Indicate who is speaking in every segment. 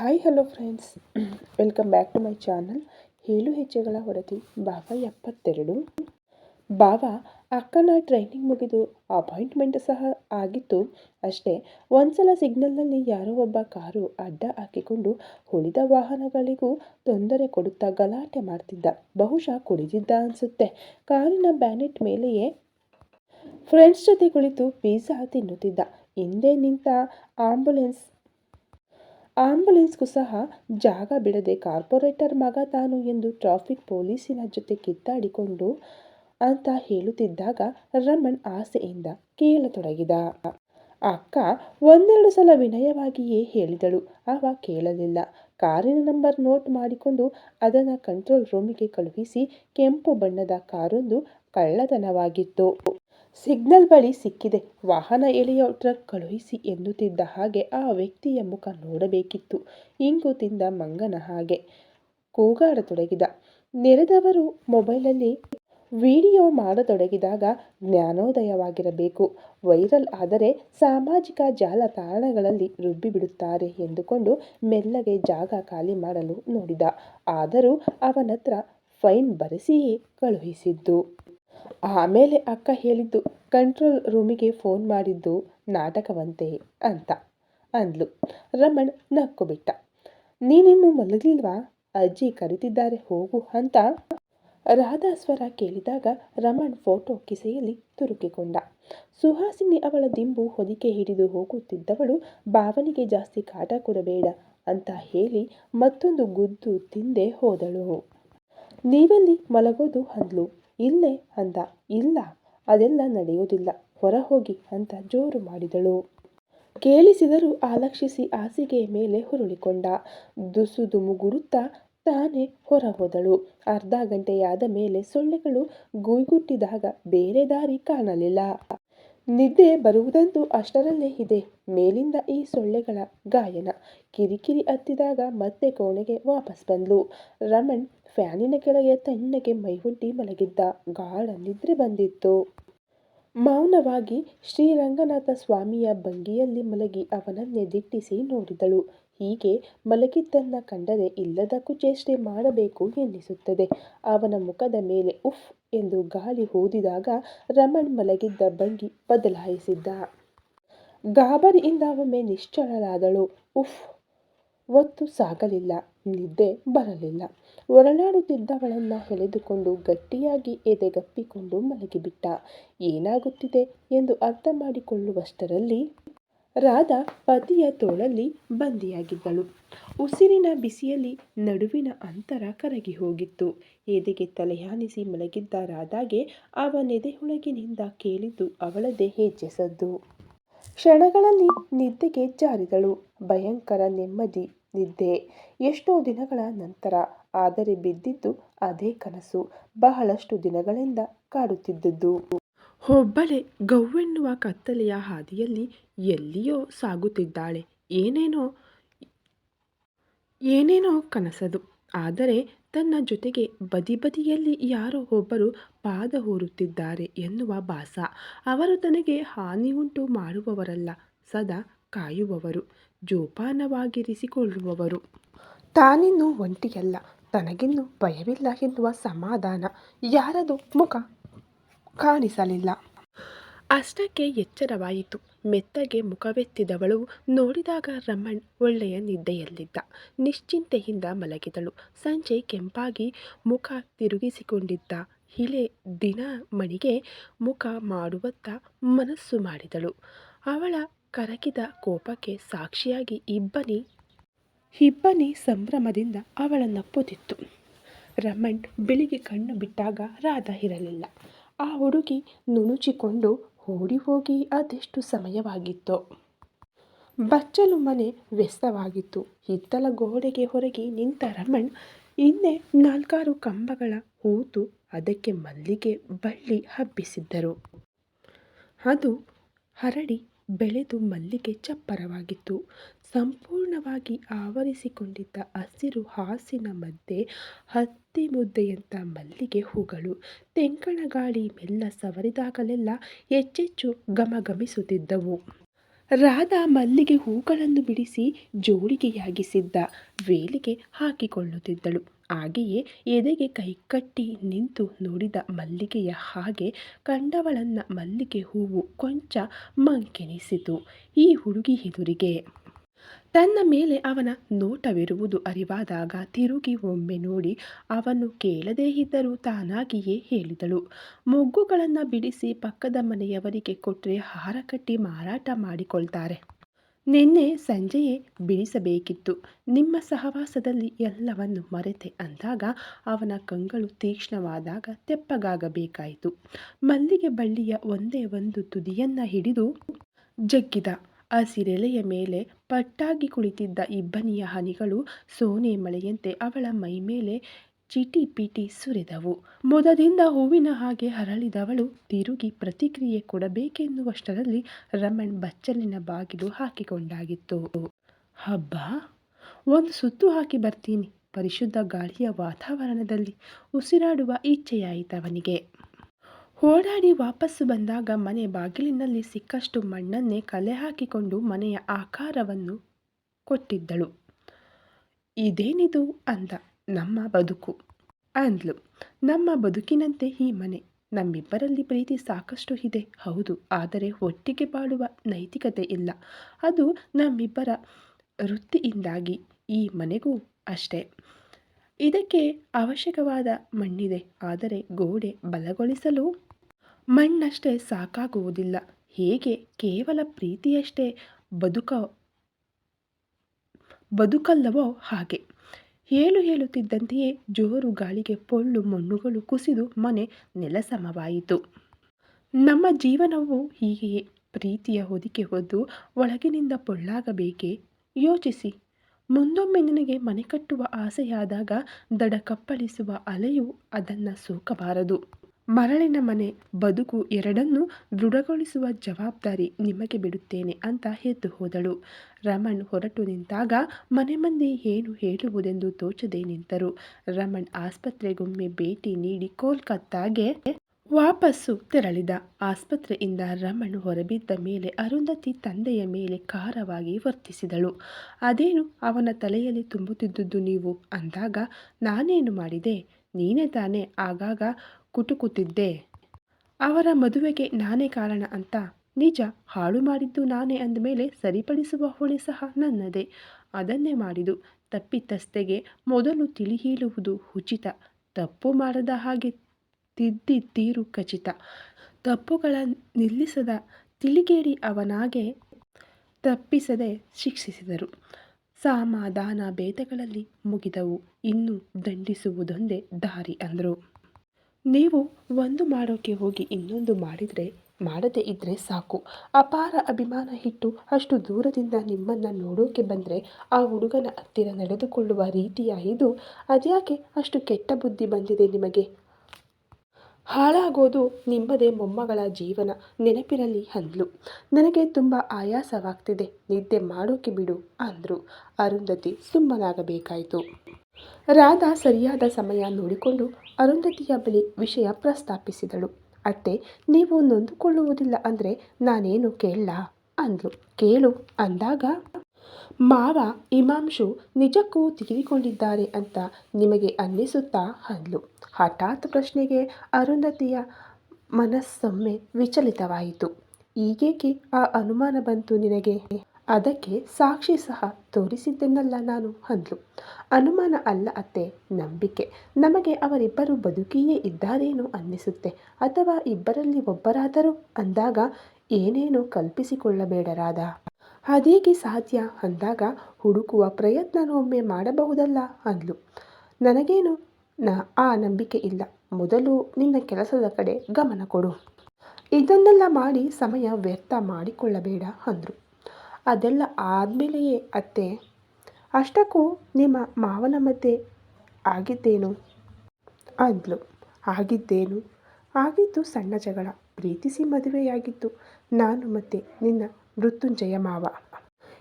Speaker 1: Hi hello friends welcome back to my channel ಏಳು ಹೆಜ್ಜೆಗಳ ಹೊರತಿ ಭಾವ ಎಪ್ಪತ್ತೆರಡು. ಭಾವ ಅಕ್ಕನ ಟ್ರೈನಿಂಗ್ ಮುಗಿದು ಅಪಾಯಿಂಟ್ಮೆಂಟ್ ಸಹ ಆಗಿತ್ತು. ಅಷ್ಟೇ, ಒಂದ್ಸಲ ಸಿಗ್ನಲ್ನಲ್ಲಿ ಯಾರೋ ಒಬ್ಬ ಕಾರು ಅಡ್ಡ ಹಾಕಿಕೊಂಡು ಉಳಿದ ವಾಹನಗಳಿಗೂ ತೊಂದರೆ ಕೊಡುತ್ತಾ ಗಲಾಟೆ ಮಾಡ್ತಿದ್ದ. ಬಹುಶಃ ಕುಡಿದಿದ್ದ ಅನಿಸುತ್ತೆ. ಕಾರಿನ ಬ್ಯಾನೆಟ್ ಮೇಲೆಯೇ ಫ್ರೆಂಡ್ಸ್ ಜೊತೆ ಕುಳಿತು ಪಿಜ್ಜಾ ತಿನ್ನುತ್ತಿದ್ದ. ಹಿಂದೆ ನಿಂತ ಆಂಬುಲೆನ್ಸ್ ಆಂಬುಲೆನ್ಸ್ಗೂ ಸಹ ಜಾಗ ಬಿಡದೆ ಕಾರ್ಪೊರೇಟರ್ ಮಗ ತಾನು ಎಂದು ಟ್ರಾಫಿಕ್ ಪೊಲೀಸಿನ ಜೊತೆ ಕಿತ್ತಾಡಿಕೊಂಡು ಅಂತ ಹೇಳುತ್ತಿದ್ದಾಗ ರಮಣ್ ಆಸೆಯಿಂದ ಕೇಳತೊಡಗಿದ. ಅಕ್ಕ, ಒಂದೆರಡು ಸಲ ವಿನಯವಾಗಿಯೇ ಹೇಳಿದಳು. ಅವ ಕೇಳಲಿಲ್ಲ. ಕಾರಿನ ನಂಬರ್ ನೋಟ್ ಮಾಡಿಕೊಂಡು ಅದನ್ನು ಕಂಟ್ರೋಲ್ ರೂಮಿಗೆ ಕಳುಹಿಸಿ ಕೆಂಪು ಬಣ್ಣದ ಕಾರೊಂದು ಕಳ್ಳತನವಾಗಿತ್ತು. ಸಿಗ್ನಲ್ ಬಳಿ ಸಿಕ್ಕಿದೆ. ವಾಹನ ಎಳೆಯೋ ಟ್ರಕ್ ಕಳುಹಿಸಿ ಎನ್ನುತ್ತಿದ್ದ ಹಾಗೆ ಆ ವ್ಯಕ್ತಿಯ ಮುಖ ನೋಡಬೇಕಿತ್ತು. ಇಂಗು ತಿಂದ ಮಂಗನ ಹಾಗೆ ಕೂಗಾಡತೊಡಗಿದ. ನೆರೆದವರು ಮೊಬೈಲಲ್ಲಿ ವಿಡಿಯೋ ಮಾಡತೊಡಗಿದಾಗ ಜ್ಞಾನೋದಯವಾಗಿರಬೇಕು. ವೈರಲ್ ಆದರೆ ಸಾಮಾಜಿಕ ಜಾಲತಾಣಗಳಲ್ಲಿ ರುಬ್ಬಿಬಿಡುತ್ತಾರೆ ಎಂದುಕೊಂಡು ಮೆಲ್ಲಗೆ ಜಾಗ ಖಾಲಿ ಮಾಡಲು ನೋಡಿದ. ಆದರೂ ಅವನತ್ರ ಫೈನ್ ಬರೆಸಿಯೇ ಕಳುಹಿಸಿದ್ದು. ಆಮೇಲೆ ಅಕ್ಕ ಹೇಳಿದ್ದು, ಕಂಟ್ರೋಲ್ ರೂಮಿಗೆ ಫೋನ್ ಮಾಡಿದ್ದು ನಾಟಕವಂತೆ ಅಂತ ಅಂದ್ಲು. ರಮಣ್ ನಕ್ಕು ಬಿಟ್ಟ ನೀನಿನ್ನು ಮಲಗಿಲ್ವಾ ಅಜ್ಜಿ ಕರೀತಿದ್ದಾರೆ, ಹೋಗು ಅಂತ ರಾಧಾ ಸ್ವರ ಕೇಳಿದಾಗ ರಮಣ್ ಫೋಟೋ ಕಿಸೆಯಲ್ಲಿ ತುರುಕಿಕೊಂಡ. ಸುಹಾಸಿನಿ ಅವಳ ದಿಂಬು ಹೊದಿಕೆ ಹಿಡಿದು ಹೋಗುತ್ತಿದ್ದವಳು, ಭಾವನಿಗೆ ಜಾಸ್ತಿ ಕಾಟ ಕೊಡಬೇಡ ಅಂತ ಹೇಳಿ ಮತ್ತೊಂದು ಗುದ್ದು ತಿಂದೆ ಹೋದಳು. ನೀವೆಲ್ಲಿ ಮಲಗೋದು? ಅಂದ್ಲು. ಇಲ್ಲೇ ಅಂದ. ಇಲ್ಲ, ಅದೆಲ್ಲ ನಡೆಯುವುದಿಲ್ಲ. ಹೊರ ಹೋಗಿ ಅಂತ ಜೋರು ಮಾಡಿದಳು. ಕೇಳಿಸಿದರೂ ಆಲಕ್ಷಿಸಿ ಹಾಸಿಗೆಯ ಮೇಲೆ ಹುರುಳಿಕೊಂಡ. ದುಸು ದುಮುಗುಡುತ್ತಾ ತಾನೇ ಹೊರ ಹೋದಳು ಅರ್ಧ ಗಂಟೆಯಾದ ಮೇಲೆ ಸೊಳ್ಳೆಗಳು ಗುಯ್ಗುಟ್ಟಿದಾಗ ಬೇರೆ ದಾರಿ ಕಾಣಲಿಲ್ಲ. ನಿದ್ದೆ ಬರುವುದಂತೂ ಅಷ್ಟರಲ್ಲೇ ಇದೆ. ಮೇಲಿಂದ ಈ ಸೊಳ್ಳೆಗಳ ಗಾಯನ. ಕಿರಿಕಿರಿ ಹತ್ತಿದಾಗ ಮತ್ತೆ ಕೋಣೆಗೆ ವಾಪಸ್ ಬಂದ್ಲು. ರಮಣ್ ಫ್ಯಾನಿನ ಕೆಳಗೆ ತಣ್ಣಗೆ ಮೈಹುಂಟಿ ಮಲಗಿದ್ದ. ಗಾಢ ನಿದ್ರೆ ಬಂದಿತ್ತು. ಮೌನವಾಗಿ ಶ್ರೀರಂಗನಾಥ ಸ್ವಾಮಿಯ ಭಂಗಿಯಲ್ಲಿ ಮಲಗಿ ಅವನನ್ನೇ ದಿಟ್ಟಿಸಿ ನೋಡಿದಳು. ಹೀಗೆ ಮಲಗಿದ್ದನ್ನ ಕಂಡರೆ ಇಲ್ಲದಕ್ಕೂ ಚೇಷ್ಟೆ ಮಾಡಬೇಕು ಎನ್ನಿಸುತ್ತದೆ. ಅವನ ಮುಖದ ಮೇಲೆ ಉಫ್ ಎಂದು ಗಾಳಿ ಹೋದಿದಾಗ ರಮಣ್ ಮಲಗಿದ್ದ ಭಂಗಿ ಬದಲಾಯಿಸಿದ್ದ. ಗಾಬರಿಯಿಂದ ಒಮ್ಮೆ ನಿಶ್ಚಲರಾದಳು ಉಫ್ ಒತ್ತು ಸಾಗಲಿಲ್ಲ, ನಿದ್ದೆ ಬರಲಿಲ್ಲ. ಒರಳಾಡುತ್ತಿದ್ದವಳನ್ನು ಎಳೆದುಕೊಂಡು ಗಟ್ಟಿಯಾಗಿ ಎದೆಗಪ್ಪಿಕೊಂಡು ಮಲಗಿಬಿಟ್ಟ. ಏನಾಗುತ್ತಿದೆ ಎಂದು ಅರ್ಥ ಮಾಡಿಕೊಳ್ಳುವಷ್ಟರಲ್ಲಿ ರಾಧಾ ಪತಿಯ ತೋಳಲ್ಲಿ ಬಂದಿಯಾಗಿದ್ದಳು. ಉಸಿರಿನ ಬಿಸಿಯಲ್ಲಿ ನಡುವಿನ ಅಂತರ ಕರಗಿ ಹೋಗಿತ್ತು. ಎದೆಗೆ ತಲೆಯಾನಿಸಿ ಮಲಗಿದ್ದ ರಾಧಾಗೆ ಅವನೆದೆಯೊಳಗಿನಿಂದ ಕೇಳಿದ್ದು ಅವಳದೇ ಹೆಜ್ಜೆ ಸದ್ದು ಕ್ಷಣಗಳಲ್ಲಿ ನಿದ್ದೆಗೆ ಜಾರಿದಳು. ಭಯಂಕರ ನೆಮ್ಮದಿ, ನಿದ್ದೆ. ಎಷ್ಟೋ ದಿನಗಳ ನಂತರ ಆದರೆ ಬಿದ್ದಿದ್ದು ಅದೇ ಕನಸು. ಬಹಳಷ್ಟು ದಿನಗಳಿಂದ ಕಾಡುತ್ತಿದ್ದದ್ದು. ಒಬ್ಬಳೇ ಗೌವೆನ್ನುವ ಕತ್ತಲೆಯ ಹಾದಿಯಲ್ಲಿ ಎಲ್ಲಿಯೋ ಸಾಗುತ್ತಿದ್ದಾಳೆ. ಏನೇನೋ ಏನೇನೋ ಕನಸದು. ಆದರೆ ತನ್ನ ಜೊತೆಗೆ ಬದಿ ಬದಿಯಲ್ಲಿ ಯಾರೋ ಒಬ್ಬರು ಪಾದ ಹೂರುತ್ತಿದ್ದಾರೆ ಎನ್ನುವ ಭಾಸ. ಅವರು ತನಗೆ ಹಾನಿ ಉಂಟು ಮಾಡುವವರಲ್ಲ, ಸದಾ ಕಾಯುವವರು, ಜೋಪಾನವಾಗಿರಿಸಿಕೊಳ್ಳುವವರು. ತಾನಿನ್ನೂ ಒಂಟಿಯಲ್ಲ, ತನಗಿನ್ನೂ ಭಯವಿಲ್ಲ ಎನ್ನುವ ಸಮಾಧಾನ. ಯಾರದು ಮುಖ ಕಾಣಿಸಲಿಲ್ಲ. ಅಷ್ಟಕ್ಕೆ ಎಚ್ಚರವಾಯಿತು. ಮೆತ್ತಗೆ ಮುಖವೆತ್ತಿದವಳು ನೋಡಿದಾಗ ರಮಣ್ ಒಳ್ಳೆಯ ನಿದ್ದೆಯಲ್ಲಿದ್ದ. ನಿಶ್ಚಿಂತೆಯಿಂದ ಮಲಗಿದಳು. ಸಂಜೆ ಕೆಂಪಾಗಿ ಮುಖ ತಿರುಗಿಸಿಕೊಂಡಿದ್ದ ಇಳೆ ದಿನ ಮಣಿಗೆ ಮುಖ ಮಾಡುವತ್ತ ಮನಸ್ಸು ಮಾಡಿದಳು. ಅವಳ ಕರಗಿದ ಕೋಪಕ್ಕೆ ಸಾಕ್ಷಿಯಾಗಿ ಇಬ್ಬನಿ ಇಬ್ಬನಿ ಸಂಭ್ರಮದಿಂದ ಅವಳ ನಪ್ಪುತ್ತಿತ್ತು ರಮಣ್ ಬೆಳಿಗ್ಗೆ ಕಣ್ಣು ಬಿಟ್ಟಾಗ ರಾಧ ಇರಲಿಲ್ಲ. ಆ ಹುಡುಗಿ ನುಣುಚಿಕೊಂಡು ಓಡಿ ಹೋಗಿ ಅದೆಷ್ಟು ಸಮಯವಾಗಿತ್ತು. ಬಚ್ಚಲು ಮನೆ ವ್ಯಸ್ತವಾಗಿತ್ತು. ಹಿತ್ತಲ ಗೋಡೆಗೆ ಹೊರಗೆ ನಿಂತ ರಮಣ್ ಹಿಂದೆ ನಾಲ್ಕಾರು ಕಂಬಗಳ ಹೂತು ಅದಕ್ಕೆ ಮಲ್ಲಿಗೆ ಬಳ್ಳಿ ಹಬ್ಬಿಸಿದ್ದರು. ಅದು ಹರಡಿ ಬೆಳೆದು ಮಲ್ಲಿಗೆ ಚಪ್ಪರವಾಗಿತ್ತು. ಸಂಪೂರ್ಣವಾಗಿ ಆವರಿಸಿಕೊಂಡಿದ್ದ ಹಸಿರು ಹಾಸಿನ ಮಧ್ಯೆ ಹತ್ತಿ ಮುದ್ದೆಯಂಥ ಮಲ್ಲಿಗೆ ಹೂಗಳು. ತೆಂಕಣ ಗಾಳಿ ಮೆಲ್ಲ ಸವರಿದಾಗಲೆಲ್ಲ ಹೆಚ್ಚೆಚ್ಚು ಗಮಗಮಿಸುತ್ತಿದ್ದವು ರಾಧ ಮಲ್ಲಿಗೆ ಹೂಗಳನ್ನು ಬಿಡಿಸಿ ಜೋಳಿಗೆಯಾಗಿಸಿದ್ದ ವೇಲಿಗೆ ಹಾಕಿಕೊಳ್ಳುತ್ತಿದ್ದಳು. ಹಾಗೆಯೇ ಎದೆಗೆ ಕೈಕಟ್ಟಿ ನಿಂತು ನೋಡಿದ ಮಲ್ಲಿಗೆಯ ಹಾಗೆ ಕಂಡವಳನ್ನ ಮಲ್ಲಿಗೆ ಹೂವು ಕೊಂಚ ಮಂಕೆನಿಸಿತು. ಈ ಹುಡುಗಿ ಎದುರಿಗೆ ತನ್ನ ಮೇಲೆ ಅವನ ನೋಟವಿರುವುದು ಅರಿವಾದಾಗ ತಿರುಗಿ ಒಮ್ಮೆ ನೋಡಿ ಅವನು ಕೇಳದೇ ಇದ್ದರೂ ತಾನಾಗಿಯೇ ಹೇಳಿದಳು. ಮೊಗ್ಗುಗಳನ್ನು ಬಿಡಿಸಿ ಪಕ್ಕದ ಮನೆಯವರಿಗೆ ಕೊಟ್ಟರೆ ಹಾರ ಕಟ್ಟಿ ಮಾರಾಟ ಮಾಡಿಕೊಳ್ತಾರೆ. ನಿನ್ನೆ ಸಂಜೆಯೇ ಬಿಡಿಸಬೇಕಿತ್ತು. ನಿಮ್ಮ ಸಹವಾಸದಲ್ಲಿ ಎಲ್ಲವನ್ನು ಮರೆತೆ ಅಂದಾಗ ಅವನ ಕಂಗಳು ತೀಕ್ಷ್ಣವಾದಾಗ ತೆಪ್ಪಗಾಗಬೇಕಾಯಿತು. ಮಲ್ಲಿಗೆ ಬಳ್ಳಿಯ ಒಂದೇ ಒಂದು ತುದಿಯನ್ನು ಹಿಡಿದು ಜಗ್ಗಿದ. ಹಸಿರೆಲೆಯ ಮೇಲೆ ಪಟ್ಟಾಗಿ ಕುಳಿತಿದ್ದ ಇಬ್ಬನಿಯ ಹನಿಗಳು ಸೋನೆ ಮಳೆಯಂತೆ ಅವಳ ಮೈಮೇಲೆ ಚಿಟಿ ಪಿಟಿ ಸುರಿದವು. ಮೊದದಿಂದ ಹೂವಿನ ಹಾಗೆ ಹರಳಿದವಳು ತಿರುಗಿ ಪ್ರತಿಕ್ರಿಯೆ ಕೊಡಬೇಕೆನ್ನುವಷ್ಟರಲ್ಲಿ ರಮಣ್ ಬಚ್ಚಲಿನ ಬಾಗಿಲು ಹಾಕಿಕೊಂಡಾಗಿತ್ತು. ಹಬ್ಬ? ಒಂದು ಸುತ್ತು ಹಾಕಿ ಬರ್ತೀನಿ. ಪರಿಶುದ್ಧ ಗಾಳಿಯ ವಾತಾವರಣದಲ್ಲಿ ಉಸಿರಾಡುವ ಇಚ್ಛೆಯಾಯಿತವನಿಗೆ. ಓಡಾಡಿ ವಾಪಸ್ಸು ಬಂದಾಗ ಮನೆ ಬಾಗಿಲಿನಲ್ಲಿ ಸಿಕ್ಕಷ್ಟು ಮಣ್ಣನ್ನೇ ಕಲೆ ಹಾಕಿಕೊಂಡು ಮನೆಯ ಆಕಾರವನ್ನು ಕೊಟ್ಟಿದ್ದಳು. ಇದೇನಿದು? ಅಂದ. ನಮ್ಮ ಬದುಕು. ಅಂದ್ಲು. ನಮ್ಮ ಬದುಕಿನಂತೆ ಈ ಮನೆ ನಮ್ಮಿಬ್ಬರಲ್ಲಿ ಪ್ರೀತಿ ಸಾಕಷ್ಟು ಇದೆ, ಹೌದು. ಆದರೆ ಒಟ್ಟಿಗೆ ಬಾಳುವ ನೈತಿಕತೆ ಇಲ್ಲ. ಅದು ನಮ್ಮಿಬ್ಬರ ವೃತ್ತಿಯಿಂದಾಗಿ ಈ ಮನೆಗೂ ಅಷ್ಟೇ. ಇದಕ್ಕೆ ಅವಶ್ಯಕವಾದ ಮಣ್ಣಿದೆ. ಆದರೆ ಗೋಡೆ ಬಲಗೊಳಿಸಲು ಮಣ್ಣಷ್ಟೇ ಸಾಕಾಗುವುದಿಲ್ಲ. ಹೇಗೆ? ಕೇವಲ ಪ್ರೀತಿಯಷ್ಟೇ ಬದುಕ, ಬದುಕಲ್ಲವೋ ಹಾಗೆ. ಹೇಳು ಹೇಳುತ್ತಿದ್ದಂತೆಯೇ ಜೋರು ಗಾಳಿಗೆ ಪೊಳ್ಳು ಮಣ್ಣುಗಳು ಕುಸಿದು ಮನೆ ನೆಲಸಮವಾಯಿತು. ನಮ್ಮ ಜೀವನವು ಹೀಗೆಯೇ. ಪ್ರೀತಿಯ ಹೊದಿಕೆ ಹೊದ್ದು ಒಳಗಿನಿಂದ ಪೊಳ್ಳಾಗಬೇಕೇ? ಯೋಚಿಸಿ. ಮುಂದೊಮ್ಮೆ ನಿನಗೆ ಮನೆ ಕಟ್ಟುವ ಆಸೆಯಾದಾಗ ದಡ ಕಪ್ಪಳಿಸುವ ಅಲೆಯು ಅದನ್ನು ಸೋಕಬಾರದು. ಮರಳಿನ ಮನೆ, ಬದುಕು ಎರಡನ್ನೂ ದೃಢಗೊಳಿಸುವ ಜವಾಬ್ದಾರಿ ನಿಮಗೆ ಬಿಡುತ್ತೇನೆ ಅಂತ ಎದ್ದು ಹೋದಳು. ರಮಣ್ ಹೊರಟು ನಿಂತಾಗ ಮನೆ ಮಂದಿ ಏನು ಹೇಳುವುದೆಂದು ತೋಚದೆ ನಿಂತರು. ರಮಣ್ ಆಸ್ಪತ್ರೆಗೊಮ್ಮೆ ಭೇಟಿ ನೀಡಿ ಕೋಲ್ಕತ್ತಾಗೆ ವಾಪಸ್ಸು ತೆರಳಿದ. ಆಸ್ಪತ್ರೆಯಿಂದ ರಮಣ್ ಹೊರಬಿದ್ದ ಮೇಲೆ ಅರುಂಧತಿ ತಂದೆಯ ಮೇಲೆ ಖಾರವಾಗಿ ವರ್ತಿಸಿದಳು. ಅದೇನು? ಅವನ ತಲೆಯಲ್ಲಿ ತುಂಬುತ್ತಿದ್ದುದು ನೀವು? ಅಂದಾಗ, ನಾನೇನು ಮಾಡಿದೆ? ನೀನೇ ತಾನೇ? ಆಗಾಗ ಕುಟುಕುತ್ತಿದ್ದೆ. ಅವರ ಮದುವೆಗೆ ನಾನೇ ಕಾರಣ ಅಂತ ನಿಜ ಹಾಳು ಮಾಡಿದ್ದು ನಾನೇ ಅಂದಮೇಲೆ ಸರಿಪಡಿಸುವ ಹೊಣೆ ಸಹ ನನ್ನದೇ. ಅದನ್ನೇ ಮಾಡಿದು ತಪ್ಪಿತಸ್ಥೆಗೆ ಮೊದಲು ತಿಳಿ ಹೇಳುವುದು ಉಚಿತ. ತಪ್ಪು ಮಾಡದ ಹಾಗೆ ತಿದ್ದಿ ತೀರು ಖಚಿತ. ತಪ್ಪುಗಳ ನಿಲ್ಲಿಸದ ತಿಳಿಗೇಡಿ ಅವನಾಗೆ ತಪ್ಪಿಸದೆ ಶಿಕ್ಷಿಸಿದರು. ಸಮಾಧಾನ ಭೇದಗಳಲ್ಲಿ ಮುಗಿದವು. ಇನ್ನು ದಂಡಿಸುವುದೊಂದೇ ದಾರಿ ಅಂದರು. ನೀವು ಒಂದು ಮಾಡೋಕ್ಕೆ ಹೋಗಿ ಇನ್ನೊಂದು ಮಾಡಿದರೆ, ಮಾಡದೇ ಇದ್ದರೆ ಸಾಕು. ಅಪಾರ ಅಭಿಮಾನ ಇಟ್ಟು ಅಷ್ಟು ದೂರದಿಂದ ನಿಮ್ಮನ್ನು ನೋಡೋಕೆ ಬಂದರೆ ಆ ಹುಡುಗನ ಹತ್ತಿರ ನಡೆದುಕೊಳ್ಳುವ ರೀತಿಯ ಇದು ಅದ್ಯಾಕೆ ಅಷ್ಟು ಕೆಟ್ಟ ಬುದ್ಧಿ ಬಂದಿದೆ ನಿಮಗೆ? ಹಾಳಾಗೋದು ನಿಮ್ಮದೇ ಮೊಮ್ಮಗಳ ಜೀವನ ನೆನಪಿರಲಿ ಅಂದ್ಲು. ನನಗೆ ತುಂಬ ಆಯಾಸವಾಗ್ತಿದೆ, ನಿದ್ದೆ ಮಾಡೋಕೆ ಬಿಡು ಅಂದರು. ಅರುಂಧತಿ ಸುಮ್ಮನಾಗಬೇಕಾಯಿತು. ರಾಧಾ ಸರಿಯಾದ ಸಮಯ ನೋಡಿಕೊಂಡು ಅರುಂಧತಿಯ ಬಳಿ ವಿಷಯ ಪ್ರಸ್ತಾಪಿಸಿದಳು. ಅತ್ತೆ, ನೀವು ನೊಂದುಕೊಳ್ಳುವುದಿಲ್ಲ ಅಂದರೆ ನಾನೇನು ಕೇಳಲ್ಲ ಅಂದ್ಲು. ಕೇಳು, ಅಂದಾಗ ಮಾವ ಇಮಾಂಶು ನಿಜಕ್ಕೂ ತೀರಿಕೊಂಡಿದ್ದಾರೆ ಅಂತ ನಿಮಗೆ ಅನ್ನಿಸುತ್ತಾ? ಅಂದ್ಲು. ಹಠಾತ್ ಪ್ರಶ್ನೆಗೆ ಅರುಂಧತಿಯ ಮನಸ್ಸೊಮ್ಮೆ ವಿಚಲಿತವಾಯಿತು. ಈಗೇಕೆ ಆ ಅನುಮಾನ ಬಂತು ನಿನಗೆ? ಅದಕ್ಕೆ ಸಾಕ್ಷಿ ಸಹ ತೋರಿಸಿದ್ದೆನ್ನಲ್ಲ ನಾನು ಅಂದ್ಲು. ಅನುಮಾನ ಅಲ್ಲ ಅತ್ತೆ, ನಂಬಿಕೆ. ನಮಗೆ ಅವರಿಬ್ಬರು ಬದುಕಿಯೇ ಇದ್ದಾರೇನೋ ಅನ್ನಿಸುತ್ತೆ. ಅಥವಾ ಇಬ್ಬರಲ್ಲಿ ಒಬ್ಬರಾದರೂ? ಅಂದಾಗ, ಏನೇನೋ ಕಲ್ಪಿಸಿಕೊಳ್ಳಬೇಡರಾದ ಅದೇಗೆ ಸಾಧ್ಯ? ಅಂದಾಗ, ಹುಡುಕುವ ಪ್ರಯತ್ನನೊಮ್ಮೆ ಮಾಡಬಹುದಲ್ಲ? ಅಂದ್ಲು. ನನಗೇನು? ನ, ಆ ನಂಬಿಕೆ ಇಲ್ಲ. ಮೊದಲು ನಿನ್ನ ಕೆಲಸದ ಕಡೆ ಗಮನ ಕೊಡು. ಇದನ್ನೆಲ್ಲ ಮಾಡಿ ಸಮಯ ವ್ಯರ್ಥ ಮಾಡಿಕೊಳ್ಳಬೇಡ, ಅಂದರು. ಅದೆಲ್ಲ ಆದಮೇಲೆಯೇ ಅತ್ತೆ. ಅಷ್ಟಕ್ಕೂ ನಿಮ್ಮ ಮಾವನ ಮಧ್ಯೆ ಆಗಿದ್ದೇನು? ಅಂದ್ಲು. ಆಗಿದ್ದೇನು? ಆಗಿದ್ದು ಸಣ್ಣ ಜಗಳ. ಪ್ರೀತಿಸಿ ಮದುವೆಯಾಗಿದ್ದು ನಾನು ಮತ್ತೆ ನಿನ್ನ ಮೃತ್ಯುಂಜಯ ಮಾವ.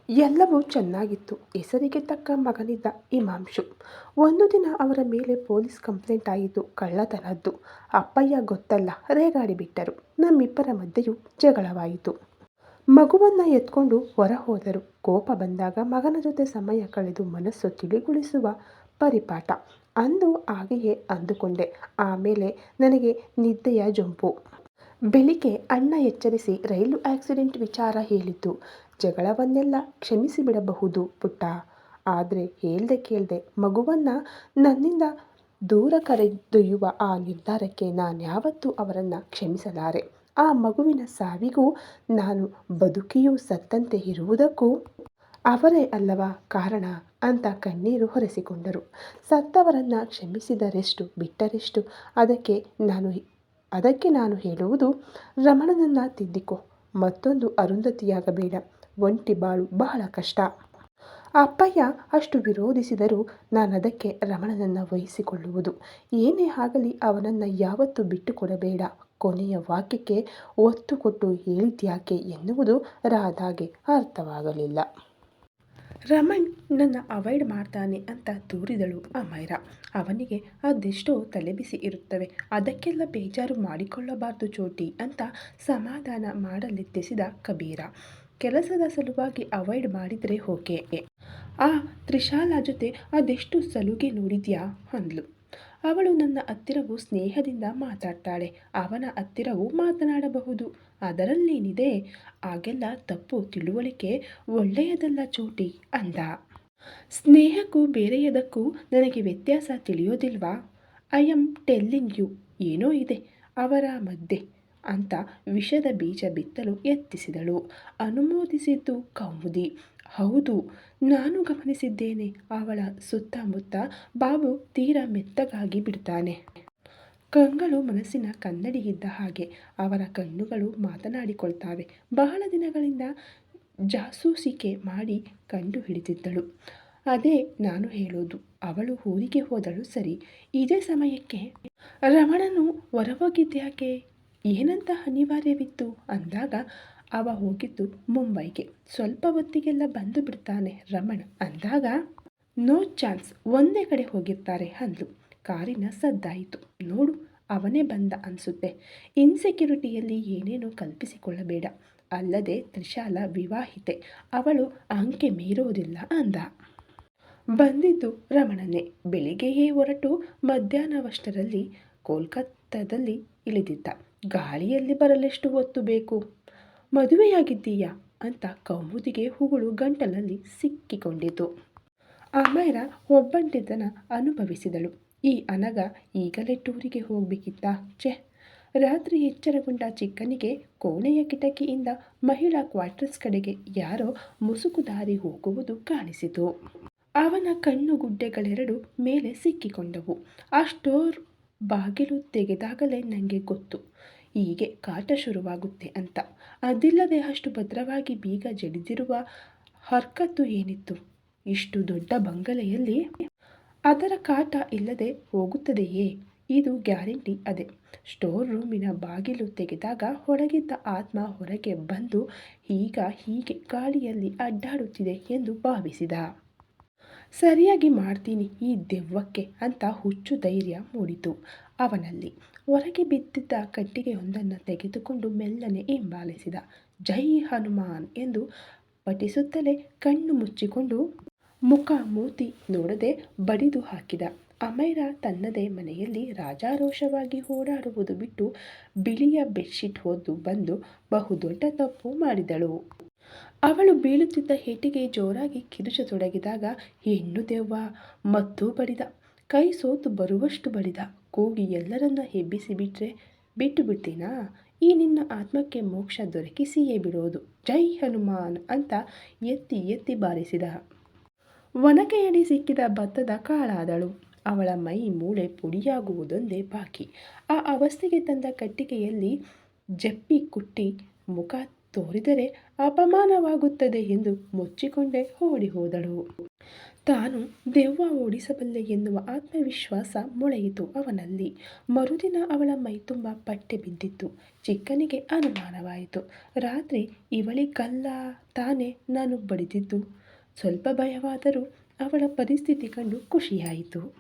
Speaker 1: ಎಲ್ಲವೂ ಚೆನ್ನಾಗಿತ್ತು. ಹೆಸರಿಗೆ ತಕ್ಕ ಮಗನಿದ್ದ ಇಮಾಂಶು ಒಂದು ದಿನ ಅವರ ಮೇಲೆ ಪೊಲೀಸ್ ಕಂಪ್ಲೇಂಟ್ ಆಯಿತು ಕಳ್ಳತನದ್ದು. ಅಪ್ಪಯ್ಯ ಗೊತ್ತಲ್ಲ. ರೇಗಾಡಿ ಬಿಟ್ಟರು. ನಮ್ಮಿಬ್ಬರ ಮಧ್ಯೆಯೂ ಜಗಳವಾಯಿತು. ಮಗುವನ್ನು ಎತ್ಕೊಂಡು ಹೊರ ಹೋದರು ಕೋಪ ಬಂದಾಗ ಮಗನ ಜೊತೆ ಸಮಯ ಕಳೆದು ಮನಸ್ಸು ತಿಳಿಗೊಳಿಸುವ ಪರಿಪಾಠ. ಅಂದು ಹಾಗೆಯೇ ಅಂದುಕೊಂಡೆ. ಆಮೇಲೆ ನನಗೆ ನಿದ್ದೆಯ ಜೊಂಪು. ಬೆಳಿಗ್ಗೆ ಅಣ್ಣ ಎಚ್ಚರಿಸಿ ರೈಲು ಆಕ್ಸಿಡೆಂಟ್ ವಿಚಾರ ಹೇಳಿತು ಜಗಳವನ್ನೆಲ್ಲ ಕ್ಷಮಿಸಿ ಬಿಡಬಹುದು ಪುಟ್ಟ. ಆದರೆ ಹೇಳ್ದೆ ಕೇಳ್ದೆ ಮಗುವನ್ನು ನನ್ನಿಂದ ದೂರ ಕರೆದೊಯ್ಯುವ ಆ ನಿರ್ಧಾರಕ್ಕೆ ನಾನ್ಯಾವತ್ತೂ ಅವರನ್ನು ಕ್ಷಮಿಸಲಾರೆ. ಆ ಮಗುವಿನ ಸಾವಿಗೂ ನಾನು ಬದುಕಿಯೂ ಸತ್ತಂತೆ ಇರುವುದಕ್ಕೂ ಅವರೇ ಅಲ್ಲವಾ ಕಾರಣ ಅಂತ ಕಣ್ಣೀರು ಹೊರೆಸಿಕೊಂಡರು. ಸತ್ತವರನ್ನು ಕ್ಷಮಿಸಿದರೆಷ್ಟು ಬಿಟ್ಟರೆಷ್ಟು ಅದಕ್ಕೆ ನಾನು ಅದಕ್ಕೆ ನಾನು ಹೇಳುವುದು ರಮಣನನ್ನು ತಿದ್ದಿಕೊ. ಮತ್ತೊಂದು ಅರುಂಧತಿಯಾಗಬೇಡ. ಒಂಟಿ ಬಾಳು ಬಹಳ ಕಷ್ಟ. ಅಪ್ಪಯ್ಯ ಅಷ್ಟು ವಿರೋಧಿಸಿದರೂ ನಾನದಕ್ಕೆ ರಮಣನನ್ನು ವಹಿಸಿಕೊಳ್ಳುವುದು. ಏನೇ ಆಗಲಿ ಅವನನ್ನು ಯಾವತ್ತೂ ಬಿಟ್ಟುಕೊಡಬೇಡ. ಕೊನೆಯ ವಾಕ್ಯಕ್ಕೆ ಒತ್ತು ಕೊಟ್ಟು ಹೇಳಿದ್ಯಾಕೆ ಎನ್ನುವುದು ರಾಧಾಗೆ ಅರ್ಥವಾಗಲಿಲ್ಲ. ರಮಣ್, ನನ್ನ ಅವಾಯ್ಡ್ ಮಾಡ್ತಾನೆ ಅಂತ ದೂರಿದಳು ಅಮೈರಾ. ಅವನಿಗೆ, ಅದೆಷ್ಟೋ ತಲೆಬಿಸಿ ಇರುತ್ತವೆ, ಅದಕ್ಕೆಲ್ಲ ಬೇಜಾರು ಮಾಡಿಕೊಳ್ಳಬಾರ್ದು ಚೋಟಿ ಅಂತ ಸಮಾಧಾನ ಮಾಡಲೆತ್ತಿಸಿದ ಕಬೀರ. ಕೆಲಸದ ಸಲುವಾಗಿ ಅವಾಯ್ಡ್ ಮಾಡಿದರೆ ಓಕೆ. ಆ, ತ್ರಿಶಾಲ ಜೊತೆ ಅದೆಷ್ಟು ಸಲುಗೆ ನೋಡಿದ್ಯಾ? ಅಂದ್ಲು. ಅವಳು ನನ್ನ ಹತ್ತಿರವು ಸ್ನೇಹದಿಂದ ಮಾತಾಡ್ತಾಳೆ. ಅವನ ಹತ್ತಿರವೂ ಮಾತನಾಡಬಹುದು. ಅದರಲ್ಲೇನಿದೆ? ಆಗೆಲ್ಲ ತಪ್ಪು ತಿಳುವಳಿಕೆ ಒಳ್ಳೆಯದಲ್ಲ ಚೋಟಿ, ಅಂದ. ಸ್ನೇಹಕ್ಕೂ ಬೇರೆಯದಕ್ಕೂ ನನಗೆ ವ್ಯತ್ಯಾಸ ತಿಳಿಯೋದಿಲ್ವಾ? ಐ ಆಮ್ ಟೆಲ್ಲಿಂಗ್ ಯು ಏನೋ ಇದೆ, ಅವರ ಮಧ್ಯೆ, ಅಂತ ವಿಷದ ಬೀಜ ಬಿತ್ತಲು ಯತ್ನಿಸಿದಳು. ಅನುಮೋದಿಸಿದ್ದು ಕೌಮುದಿ. ಹೌದು, ನಾನು ಗಮನಿಸಿದ್ದೇನೆ. ಅವಳ ಸುತ್ತಮುತ್ತ ಬಾಬು ತೀರಾ ಮೆತ್ತಗಾಗಿ ಬಿಡ್ತಾನೆ. ಕಂಗಳು ಮನಸ್ಸಿನ ಕನ್ನಡಿಯಿದ್ದ ಹಾಗೆ ಅವರ ಕಣ್ಣುಗಳು ಮಾತನಾಡಿಕೊಳ್ತಾವೆ. ಬಹಳ ದಿನಗಳಿಂದ ಜಾಸೂಸಿಕೆ ಮಾಡಿ ಕಂಡು ಹಿಡಿದಿದ್ದಳು. ಅದೇ ನಾನು ಹೇಳೋದು, ಅವಳು ಊರಿಗೆ ಹೋದಳು ಸರಿ. ಇದೇ ಸಮಯಕ್ಕೆ ರಮಣನು ಹೊರಹೋಗಿದ್ದ್ಯಾಕೆ? ಏನಂತ ಅನಿವಾರ್ಯವಿತ್ತು ಅಂದಾಗ ಅವ ಹೋಗಿದ್ದು ಮುಂಬೈಗೆ. ಸ್ವಲ್ಪ ಹೊತ್ತಿಗೆಲ್ಲ ಬಂದು ಬಿಡ್ತಾನೆ ರಮಣ. ಅಂದಾಗ, ನೋ ಚಾನ್ಸ್, ಒಂದೇ ಕಡೆ ಹೋಗಿರ್ತಾರೆ ಅಂದ್ಲು. ಕಾರಿನ ಸದ್ದಾಯಿತು. ನೋಡು, ಅವನೇ ಬಂದ ಅನಿಸುತ್ತೆ. ಇನ್ಸೆಕ್ಯೂರಿಟಿಯಲ್ಲಿ ಏನೇನೋ ಕಲ್ಪಿಸಿಕೊಳ್ಳಬೇಡ. ಅಲ್ಲದೆ ತ್ರಿಶಾಲ ವಿವಾಹಿತೆ. ಅವಳು ಅಂಕೆ ಮೀರೋದಿಲ್ಲ ಅಂದ. ಬಂದಿದ್ದು ರಮಣನೆ. ಬೆಳಿಗ್ಗೆಯೇ ಹೊರಟು ಮಧ್ಯಾಹ್ನವಷ್ಟರಲ್ಲಿ ಕೋಲ್ಕತ್ತಾದಲ್ಲಿ ಇಳಿದಿದ್ದ. ಗಾಳಿಯಲ್ಲಿ ಬರಲೆಷ್ಟು ಹೊತ್ತು ಬೇಕು? ಮದುವೆಯಾಗಿದ್ದೀಯಾ? ಅಂತ ಕೌಮುದಿಗೆ ಹೂಗಳು ಗಂಟಲಲ್ಲಿ ಸಿಕ್ಕಿಕೊಂಡಿತು. ಅಮೈರ ಒಬ್ಬಂಟಿತನ ಅನುಭವಿಸಿದಳು. ಈ ಅನಗ ಈಗಲೇ ಟೂರಿಗೆ ಹೋಗಬೇಕಿತ್ತಾ? ಛೆ! ರಾತ್ರಿ ಎಚ್ಚರಗೊಂಡ ಚಿಕ್ಕನಿಗೆ ಕೋಣೆಯ ಕಿಟಕಿಯಿಂದ ಮಹಿಳಾ ಕ್ವಾರ್ಟರ್ಸ್ ಕಡೆಗೆ ಯಾರೋ ಮುಸುಕು ದಾರಿ ಹೋಗುವುದು ಕಾಣಿಸಿತು. ಅವನ ಕಣ್ಣು ಗುಡ್ಡೆಗಳೆರಡು ಮೇಲೆ ಸಿಕ್ಕಿಕೊಂಡವು. ಆ ಸ್ಟೋರ್ ಬಾಗಿಲು ತೆಗೆದಾಗಲೇ ನನಗೆ ಗೊತ್ತು. ಹೀಗೆ ಕಾಟ ಶುರುವಾಗುತ್ತೆ ಅಂತ. ಅದಿಲ್ಲದೆ ಅಷ್ಟು ಭದ್ರವಾಗಿ ಬೀಗ ಜಡಿದಿರುವ ಹರ್ಕತ್ತು ಏನಿತ್ತು? ಇಷ್ಟು ದೊಡ್ಡ ಬಂಗಲೆಯಲ್ಲಿ ಅದರ ಕಾಟ ಇಲ್ಲದೆ ಹೋಗುತ್ತದೆಯೇ? ಇದು ಗ್ಯಾರಂಟಿ ಅದೇ. ಸ್ಟೋರ್ ರೂಮಿನ ಬಾಗಿಲು ತೆಗೆದಾಗ ಒಳಗಿದ್ದ ಆತ್ಮ ಹೊರಗೆ ಬಂದು ಈಗ ಹೀಗೆ ಗಾಳಿಯಲ್ಲಿ ಅಡ್ಡಾಡುತ್ತಿದೆ ಎಂದು ಭಾವಿಸಿದ. ಸರಿಯಾಗಿ ಮಾಡ್ತೀನಿ ಈ ದೆವ್ವಕ್ಕೆ ಅಂತ ಹುಚ್ಚು ಧೈರ್ಯ ಮೂಡಿತು. ಅವನಲ್ಲಿ ಹೊರಗೆ ಬಿದ್ದಿದ್ದ ಕಟ್ಟಿಗೆಯೊಂದನ್ನು ತೆಗೆದುಕೊಂಡು ಮೆಲ್ಲನೆ ಹಿಂಬಾಲಿಸಿದ, ಜೈ ಹನುಮಾನ್ ಎಂದು ಪಠಿಸುತ್ತಲೇ ಕಣ್ಣು ಮುಚ್ಚಿಕೊಂಡು ಮುಖ ಮೂತಿ ನೋಡದೆ ಬಡಿದು ಹಾಕಿದ. ಅಮೈರ ತನ್ನದೇ ಮನೆಯಲ್ಲಿ ರಾಜಾರೋಷವಾಗಿ ಓಡಾಡುವುದು ಬಿಟ್ಟು ಬಿಳಿಯ ಬೆಡ್ಶೀಟ್ ಹೊದ್ದು ಬಂದು ಬಹುದೊಡ್ಡ ತಪ್ಪು ಮಾಡಿದಳು. ಅವಳು ಬೀಳುತ್ತಿದ್ದ ಹೇಟಿಗೆ ಜೋರಾಗಿ ಕಿರುಚತೊಡಗಿದಾಗ, ಹೆಣ್ಣು ದೆವ್ವ, ಮತ್ತೂ ಬಡಿದ, ಕೈ ಸೋತು ಬರುವಷ್ಟು ಬಡಿದ ಕೂಗಿ ಎಲ್ಲರನ್ನ ಹೆಬ್ಬಿಸಿ ಬಿಟ್ರೆ ಬಿಟ್ಟು ಬಿಡ್ತೀನಾ? ಈ ನಿನ್ನ ಆತ್ಮಕ್ಕೆ ಮೋಕ್ಷ ದೊರಕಿಸಿಯೇ ಬಿಡೋದು. ಜೈ ಹನುಮಾನ್ ಅಂತ ಎತ್ತಿ ಎತ್ತಿ ಬಾರಿಸಿದ. ಒನಕೆಯಡಿ ಸಿಕ್ಕಿದ ಭತ್ತದ ಕಾಳಾದಳು. ಅವಳ ಮೈ ಮೂಳೆ ಪುಡಿಯಾಗುವುದೊಂದೇ ಬಾಕಿ. ಆ ಅವಸ್ಥೆಗೆ ತಂದ ಕಟ್ಟಿಗೆಯಲ್ಲಿ ಜಪ್ಪಿ ಕುಟ್ಟಿ ಮುಖ ತೋರಿದರೆ ಅಪಮಾನವಾಗುತ್ತದೆ ಎಂದು ಮುಚ್ಚಿಕೊಂಡೇ ಓಡಿ ಹೋದಳು. ತಾನು ದೆವ್ವ ಓಡಿಸಬಲ್ಲೆ ಎನ್ನುವ ಆತ್ಮವಿಶ್ವಾಸ ಮೊಳೆಯಿತು ಅವನಲ್ಲಿ. ಮರುದಿನ ಅವಳ ಮೈತುಂಬ ಪಟ್ಟೆ ಬಿದ್ದಿತ್ತು. ಚಿಕ್ಕನಿಗೆ ಅನುಮಾನವಾಯಿತು. ರಾತ್ರಿ ಇವಳಿಗಲ್ಲ ತಾನೇ ನಾನು ಬಡಿದಿದ್ದು. ಸ್ವಲ್ಪ ಭಯವಾದರೂ ಅವಳ ಪರಿಸ್ಥಿತಿ ಕಂಡು ಖುಷಿಯಾಯಿತು.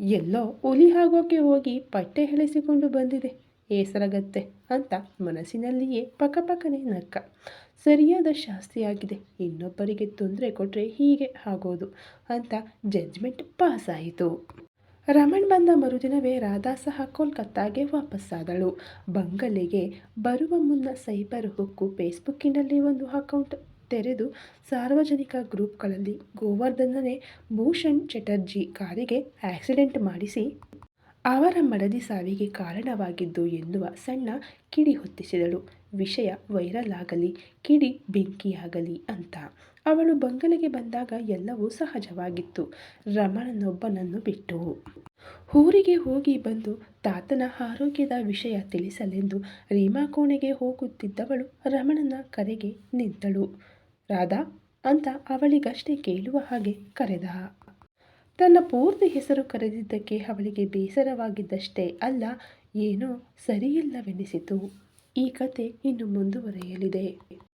Speaker 1: ಎಲ್ಲೋ ಹುಲಿ ಆಗೋಕೆ ಹೋಗಿ ಪಟ್ಟೆ ಹೆಳಿಸಿಕೊಂಡು ಬಂದಿದೆ. ಏಸರಗತ್ತೆ ಅಂತ ಮನಸ್ಸಿನಲ್ಲಿಯೇ ಪಕಪಕನೆ ನಕ್ಕ. ಸರಿಯಾದ ಶಾಸ್ತಿಯಾಗಿದೆ. ಇನ್ನೊಬ್ಬರಿಗೆ ತೊಂದರೆ ಕೊಟ್ಟರೆ ಹೀಗೆ ಆಗೋದು ಅಂತ ಜಡ್ಜ್ಮೆಂಟ್ ಪಾಸ್ ಆಯಿತು ರಮಣ್ ಬಂದ ಮರುದಿನವೇ ರಾಧಾ ಸಹ ಕೋಲ್ಕತ್ತಾಗೆ ವಾಪಸ್ಸಾದಳು ಬಂಗಲೆಗೆ ಬರುವ ಮುನ್ನ ಸೈಬರ್ ಹುಕ್ಕು ಫೇಸ್ಬುಕ್ಕಿನಲ್ಲಿ ಒಂದು ಅಕೌಂಟ್ ತೆರೆದು ಸಾರ್ವಜನಿಕ ಗ್ರೂಪ್ಗಳಲ್ಲಿ ಗೋವರ್ಧನನೇ ಭೂಷಣ್ ಚಟರ್ಜಿ ಕಾರಿಗೆ ಆಕ್ಸಿಡೆಂಟ್ ಮಾಡಿಸಿ ಅವರ ಮಡದಿ ಸಾವಿಗೆ ಕಾರಣವಾಗಿದ್ದು ಎನ್ನುವ ಸಣ್ಣ ಕಿಡಿ ಹೊತ್ತಿಸಿದಳು ವಿಷಯ ವೈರಲ್ ಆಗಲಿ ಕಿಡಿ ಬೆಂಕಿಯಾಗಲಿ ಅಂತ. ಅವಳು ಬಂಗಲೆಗೆ ಬಂದಾಗ ಎಲ್ಲವೂ ಸಹಜವಾಗಿತ್ತು. ರಮಣನೊಬ್ಬನನ್ನು ಬಿಟ್ಟು. ಊರಿಗೆ ಹೋಗಿ ಬಂದು ತಾತನ ಆರೋಗ್ಯದ ವಿಷಯ ತಿಳಿಸಲೆಂದು ರೀಮಾ ಕೋಣೆಗೆ ಹೋಗುತ್ತಿದ್ದವಳು ರಮಣನ ಕರೆಗೆ ನಿಂತಳು. ರಾಧಾ ಅಂತ ಅವಳಿಗಷ್ಟೇ ಕೇಳುವ ಹಾಗೆ ಕರೆದ. ತನ್ನ ಪೂರ್ತಿ ಹೆಸರು ಕರೆದಿದ್ದಕ್ಕೆ ಅವಳಿಗೆ ಬೇಸರವಾಗಿದ್ದಷ್ಟೇ ಅಲ್ಲ, ಏನೋ ಸರಿಯಿಲ್ಲವೆನಿಸಿತು. ಈ ಕತೆ ಇನ್ನು ಮುಂದುವರೆಯಲಿದೆ.